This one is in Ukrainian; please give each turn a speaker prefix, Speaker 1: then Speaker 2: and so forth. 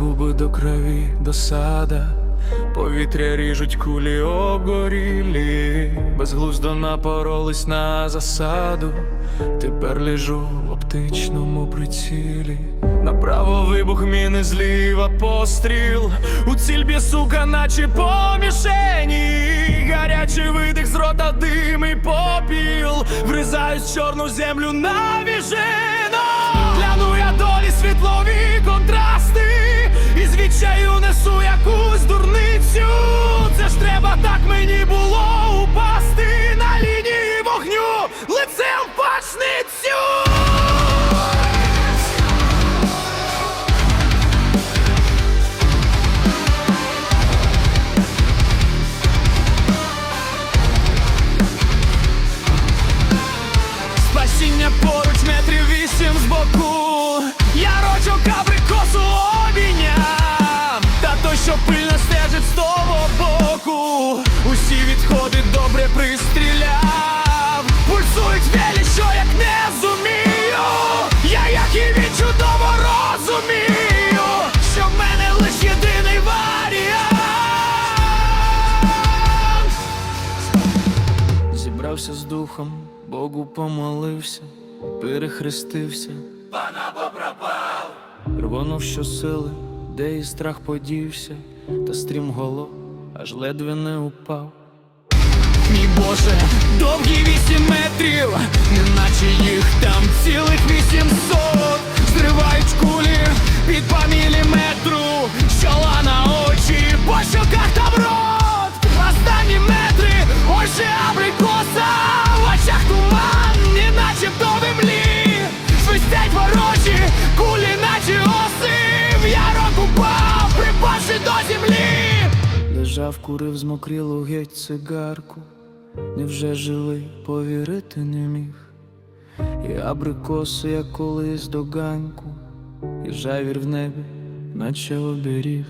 Speaker 1: до крові досада, повітря ріжуть кулі обгорілі, безглуздо напоролись на засаду. Тепер лежу в оптичному прицілі. Направо вибух міни, зліва постріл. У ціль б'є сука, наче по мішені. Гарячий видих з рота дим і попіл. Вризаюсь чорну землю навіжено. Гляну що пильно стежить з того боку. Усі відходи добре пристріляв. Пульсують вілі, що як не зумію. Я як і він чудово розумію, що в мене лиш єдиний варіант. Зібрався з духом, Богу помолився, перехрестився. Пана попропав. Рвонув щосили, де і страх подівся, та стрімголо, аж ледве не упав. Мій Боже, довгі вісім метрів, неначе їх там цілих вісімсот Зривають кулі під два міліметру, Лежав, курив, змокрілу геть цигарку, невже живий, повірити не міг. І абрикоси, як колись до ганьку, і жавір в небі, наче оберіг.